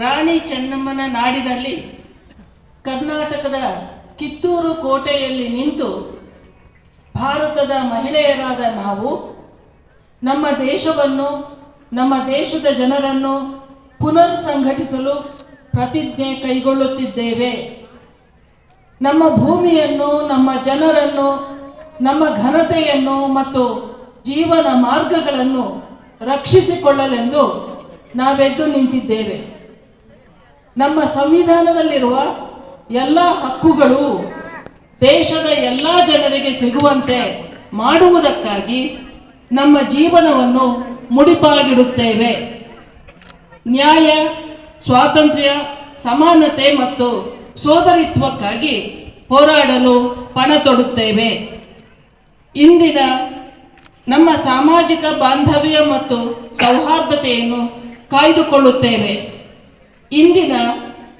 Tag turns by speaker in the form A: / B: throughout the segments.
A: ರಾಣಿ ಚೆನ್ನಮ್ಮನ ನಾಡಿನಲ್ಲಿ ಕರ್ನಾಟಕದ ಕಿತ್ತೂರು ಕೋಟೆಯಲ್ಲಿ ನಿಂತು ಭಾರತದ ಮಹಿಳೆಯರಾದ ನಾವು, ನಮ್ಮ ದೇಶವನ್ನು, ನಮ್ಮ ದೇಶದ ಜನರನ್ನು ಪುನರ್ ಸಂಘಟಿಸಲು ಪ್ರತಿಜ್ಞೆ ಕೈಗೊಳ್ಳುತ್ತಿದ್ದೇವೆ. ನಮ್ಮ ಭೂಮಿಯನ್ನು, ನಮ್ಮ ಜನರನ್ನು, ನಮ್ಮ ಘನತೆಯನ್ನು ಮತ್ತು ಜೀವನ ಮಾರ್ಗಗಳನ್ನು ರಕ್ಷಿಸಿಕೊಳ್ಳಲೆಂದು ನಾವೆದ್ದು ನಿಂತಿದ್ದೇವೆ. ನಮ್ಮ ಸಂವಿಧಾನದಲ್ಲಿರುವ ಎಲ್ಲ ಹಕ್ಕುಗಳು ದೇಶದ ಎಲ್ಲ ಜನರಿಗೆ ಸಿಗುವಂತೆ ಮಾಡುವುದಕ್ಕಾಗಿ ನಮ್ಮ ಜೀವನವನ್ನು ಮುಡಿಪಾಗಿಡುತ್ತೇವೆ. ನ್ಯಾಯ, ಸ್ವಾತಂತ್ರ್ಯ, ಸಮಾನತೆ ಮತ್ತು ಸೋದರಿತ್ವಕ್ಕಾಗಿ ಹೋರಾಡಲು ಪಣ ತೊಡುತ್ತೇವೆ. ಇಂದಿನ ನಮ್ಮ ಸಾಮಾಜಿಕ ಬಾಂಧವ್ಯ ಮತ್ತು ಸೌಹಾರ್ದತೆಯನ್ನು ಕಾಯ್ದುಕೊಳ್ಳುತ್ತೇವೆ. ಇಂದಿನ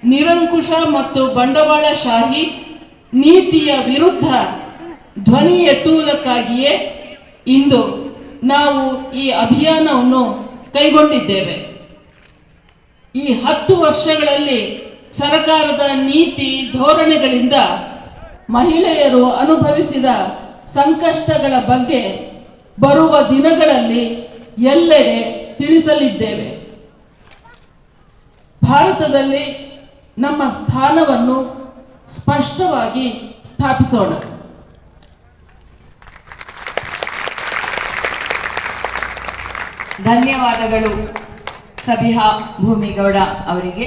A: ನಿರಂಕುಶ ಮತ್ತು ಬಂಡವಾಳಶಾಹಿ ನೀತಿಯ ವಿರುದ್ಧ ಧ್ವನಿ ಎತ್ತುವುದಕ್ಕಾಗಿಯೇ ಇಂದು ನಾವು ಈ ಅಭಿಯಾನವನ್ನು ಕೈಗೊಂಡಿದ್ದೇವೆ. ಈ ಹತ್ತು ವರ್ಷಗಳಲ್ಲಿ ಸರ್ಕಾರದ ನೀತಿ ಧೋರಣೆಗಳಿಂದ ಮಹಿಳೆಯರು ಅನುಭವಿಸಿದ ಸಂಕಷ್ಟಗಳ ಬಗ್ಗೆ ಬರುವ ದಿನಗಳಲ್ಲಿ ಎಲ್ಲೆಡೆ ತಿಳಿಸಲಿದ್ದೇವೆ. ಭಾರತದಲ್ಲಿ ನಮ್ಮ ಸ್ಥಾನವನ್ನು ಸ್ಪಷ್ಟವಾಗಿ ಸ್ಥಾಪಿಸೋಣ.
B: ಧನ್ಯವಾದಗಳು ಸಬಿಹಾ ಭೂಮಿಗೌಡ ಅವರಿಗೆ.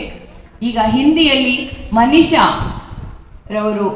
B: ಈಗ ಹಿಂದಿಯಲ್ಲಿ ಮನೀಷಾ ರವರು